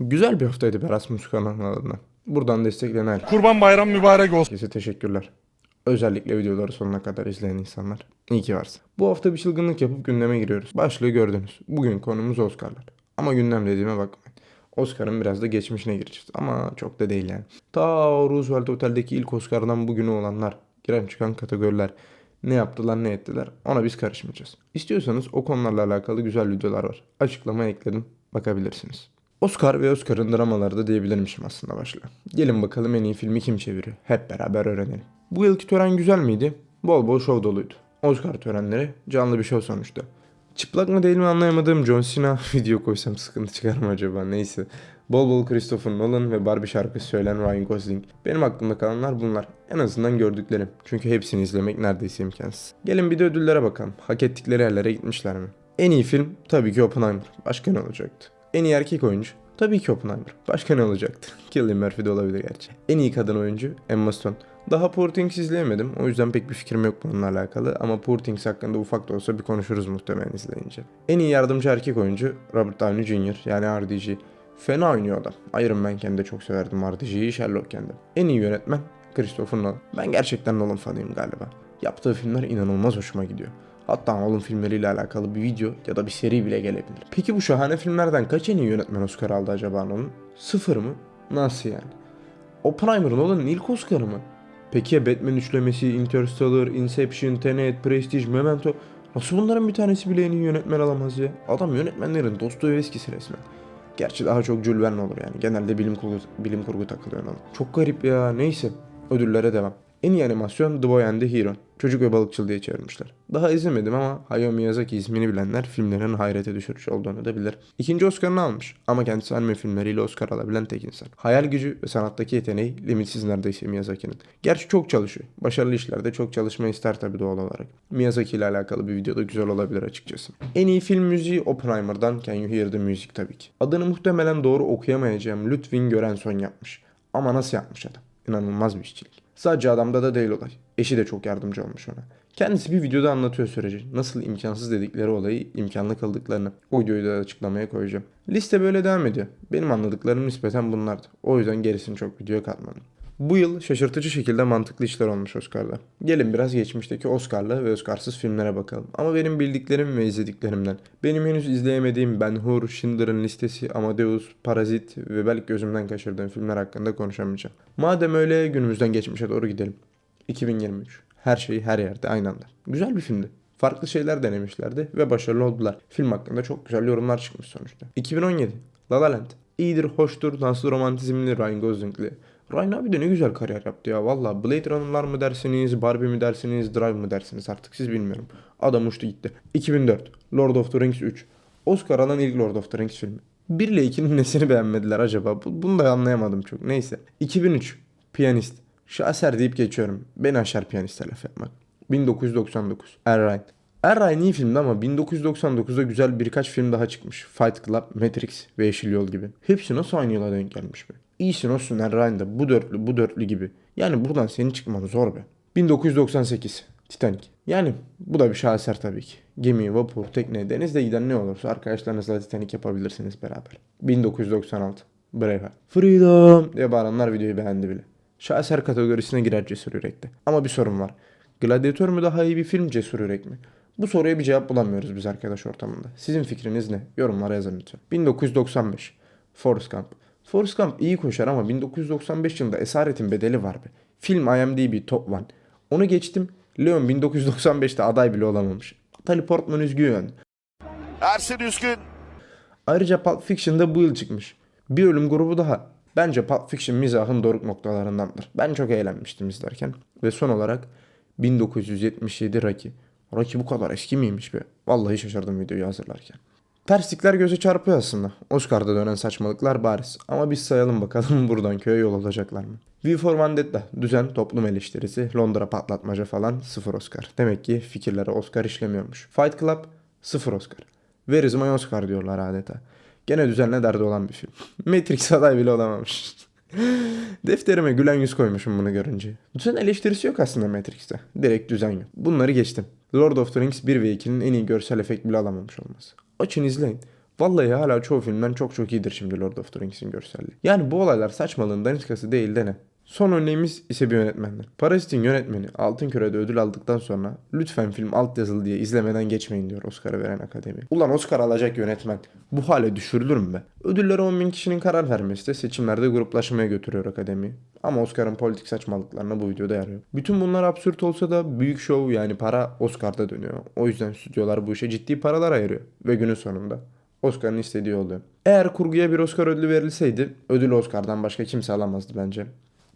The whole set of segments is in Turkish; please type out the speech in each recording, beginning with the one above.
Güzel bir haftaydı Erasmus kanalına. Buradan desteklenen Kurban bayram mübarek olsun. herkese teşekkürler. Özellikle videoları sonuna kadar izleyen insanlar. İyi ki varsın. Bu hafta bir çılgınlık yapıp gündeme giriyoruz. Başlığı gördünüz. Bugün konumuz Oscar'lar. Ama gündem dediğime bakmayın. Oscar'ın biraz da geçmişine gireceğiz. Ama çok da değil yani. Ta Roosevelt Otel'deki ilk Oscar'dan bugüne olanlar, giren çıkan kategoriler, ne yaptılar ne ettiler ona biz karışmayacağız. İstiyorsanız o konularla alakalı güzel videolar var. Açıklamaya ekledim bakabilirsiniz. Oscar ve Oscar'ın dramaları da diyebilirmişim aslında başlığı. Gelin bakalım en iyi filmi kim çeviriyor. Hep beraber öğrenelim. Bu yılki tören güzel miydi? Bol bol şov doluydu. Oscar törenleri canlı bir şov sonuçta. Çıplak mı değil mi anlayamadığım John Cena video koysam sıkıntı çıkar mı acaba neyse. Bol bol Christopher Nolan ve Barbie şarkısı söyleyen Ryan Gosling. Benim aklımda kalanlar bunlar. En azından gördüklerim. Çünkü hepsini izlemek neredeyse imkansız. Gelin bir de ödüllere bakalım. Hak ettikleri yerlere gitmişler mi? En iyi film tabii ki Oppenheimer. Başka ne olacaktı? En iyi erkek oyuncu tabii ki Oppenheimer. Başka ne olacaktı? Cillian Murphy de olabilir gerçi. En iyi kadın oyuncu Emma Stone. Daha Poor Things izleyemedim. O yüzden pek bir fikrim yok bununla alakalı. Ama Poor Things hakkında ufak da olsa bir konuşuruz muhtemelen izleyince. En iyi yardımcı erkek oyuncu Robert Downey Jr. yani RDG. Fena oynuyor adam. Iron Man'ken de çok severdim RDG'yi, Sherlock'ken de. En iyi yönetmen Christopher Nolan. Ben gerçekten Nolan fanıyım galiba. Yaptığı filmler inanılmaz hoşuma gidiyor. Hatta Nolan filmleriyle alakalı bir video ya da bir seri bile gelebilir. Peki bu şahane filmlerden kaç en iyi yönetmen Oscar aldı acaba Nolan? Sıfır mı? Nasıl yani? Oppenheimer Nolan'ın ilk Oscar'ı mı? Peki ya Batman üçlemesi, Interstellar, Inception, Tenet, Prestige, Memento? Nasıl bunların bir tanesi bile en iyi yönetmen alamaz ya? Adam yönetmenlerin Dostoyevski'si resmen. Gerçi daha çok Jules Verne olur yani. Genelde bilim kurgu, bilim kurgu takılıyor ona. Çok garip ya. Neyse. Ödüllere devam. En iyi animasyon The Boy and the Hero. Çocuk ve Balıkçıl diye çevirmişler. Daha izlemedim ama Hayao Miyazaki ismini bilenler filmlerin hayrete düşürücü olduğunu da bilir. İkinci Oscar'ını almış ama kendisi anime filmleriyle Oscar alabilen tek insan. Hayal gücü ve sanattaki yeteneği limitsiz neredeyse Miyazaki'nin. Gerçi çok çalışıyor. Başarılı işlerde çok çalışma ister tabii doğal olarak. Miyazaki ile alakalı bir videoda güzel olabilir açıkçası. En iyi film müziği Oppenheimer'dan Can You Hear the Music tabii ki. Adını muhtemelen doğru okuyamayacağım Ludwig Göransson yapmış. Ama nasıl yapmış adam? İnanılmaz bir işçilik. Sadece adamda da değil olay. Eşi de çok yardımcı olmuş ona. Kendisi bir videoda anlatıyor süreci. Nasıl imkansız dedikleri olayı imkanlı kıldıklarını. O videoyu da açıklamaya koyacağım. Liste böyle devam ediyor. Benim anladıklarım nispeten bunlardı. O yüzden gerisini çok videoya katmadım. Bu yıl şaşırtıcı şekilde mantıklı işler olmuş Oscar'da. Gelin biraz geçmişteki Oscar'lı ve Oscar'sız filmlere bakalım. Ama benim bildiklerim ve izlediklerimden. Benim henüz izleyemediğim Ben Hur, Schindler'ın Listesi, Amadeus, Parazit ve belki gözümden kaçırdığım filmler hakkında konuşamayacağım. Madem öyle günümüzden geçmişe doğru gidelim. 2023. Her şey her yerde aynı anda. Güzel bir filmdi. Farklı şeyler denemişlerdi ve başarılı oldular. Film hakkında çok güzel yorumlar çıkmış sonuçta. 2017. La La Land. İyidir, hoştur, danslı romantizmli Ryan Gosling'li. Ryan abi de ne güzel kariyer yaptı ya valla. Blade Runner'lar mı dersiniz, Barbie mi dersiniz, Drive mı dersiniz artık siz bilmiyorum. Adam uçtu gitti. 2004. Lord of the Rings 3. Oscar alan ilk Lord of the Rings filmi. 1 ile 2'nin nesini beğenmediler acaba? Bu- Bunu da anlayamadım çok. Neyse. 2003. Piyanist. Şaser deyip geçiyorum. Beni aşar piyanist laf yapmak. 1999. Er Ryan. Er Ryan iyi filmdi ama 1999'da güzel birkaç film daha çıkmış. Fight Club, Matrix ve Yeşil Yol gibi. Hepsi nasıl aynı yıla denk gelmiş be? İyisin olsun Ryan'da bu dörtlü bu dörtlü gibi. Yani buradan senin çıkman zor be. 1998. Titanic. Yani bu da bir şaheser tabii ki. Gemi, vapur, tekne, denizde giden ne olursa arkadaşlarınızla Titanic yapabilirsiniz beraber. 1996. Braveheart. Freedom diye bağıranlar videoyu beğendi bile. Şaheser kategorisine girer Cesur Yürek'te. Ama bir sorun var. Gladiator mu daha iyi bir film Cesur Yürek mi? Bu soruya bir cevap bulamıyoruz biz arkadaş ortamında. Sizin fikriniz ne? Yorumlara yazın lütfen. 1995. Forrest Gump. Forrest Gump iyi koşar ama 1995 yılında Esaretin Bedeli var be. Film IMDb Top 1. Onu geçtim. Leon 1995'te aday bile olamamış. Natalie Portman üzgün. Ersin Üskün. Ayrıca Pulp Fiction'da bu yıl çıkmış. Bir ölüm grubu daha. Bence Pulp Fiction mizahın doruk noktalarındandır. Ben çok eğlenmiştim izlerken. Ve son olarak 1977 Rocky. Rocky bu kadar eski miymiş be? Vallahi şaşırdım videoyu hazırlarken. Terslikler göze çarpıyor aslında. Oscar'da dönen saçmalıklar bariz. Ama biz sayalım bakalım buradan köye yol alacaklar mı? V for Vendetta, düzen, toplum eleştirisi, Londra patlatmaca falan sıfır Oscar. Demek ki fikirlere Oscar işlemiyormuş. Fight Club sıfır Oscar. Where is Oscar diyorlar adeta. Gene düzenle derdi olan bir film. Matrix aday bile olamamış. Defterime gülen yüz koymuşum bunu görünce. Düzen eleştirisi yok aslında Matrix'te. Direkt düzen yok. Bunları geçtim. Lord of the Rings 1 ve 2'nin en iyi görsel efekt bile alamamış olması. Açın izleyin. Vallahi hala çoğu filmden çok çok iyidir şimdi Lord of the Rings'in görselliği. Yani bu olaylar saçmalığın daniskası değil de ne? Son örneğimiz ise bir yönetmendir. Parazit'in yönetmeni Altın Küre'de ödül aldıktan sonra lütfen film altyazılı diye izlemeden geçmeyin diyor Oscar'ı veren akademi. Ulan Oscar alacak yönetmen bu hale düşürülür mü be? Ödüllere 10 bin kişinin karar vermesi de seçimlerde gruplaşmaya götürüyor akademi. Ama Oscar'ın politik saçmalıklarına bu videoda yarıyor. Bütün bunlar absürt olsa da büyük şov yani para Oscar'da dönüyor. O yüzden stüdyolar bu işe ciddi paralar ayırıyor. Ve günün sonunda Oscar'ın istediği oluyor. Eğer kurguya bir Oscar ödülü verilseydi ödülü Oscar'dan başka kimse alamazdı bence.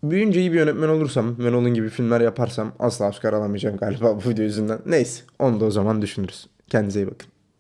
Büyüyünce iyi bir yönetmen olursam ve gibi filmler yaparsam asla Oscar alamayacağım galiba bu video yüzünden. Neyse onu da o zaman düşünürüz. Kendinize iyi bakın.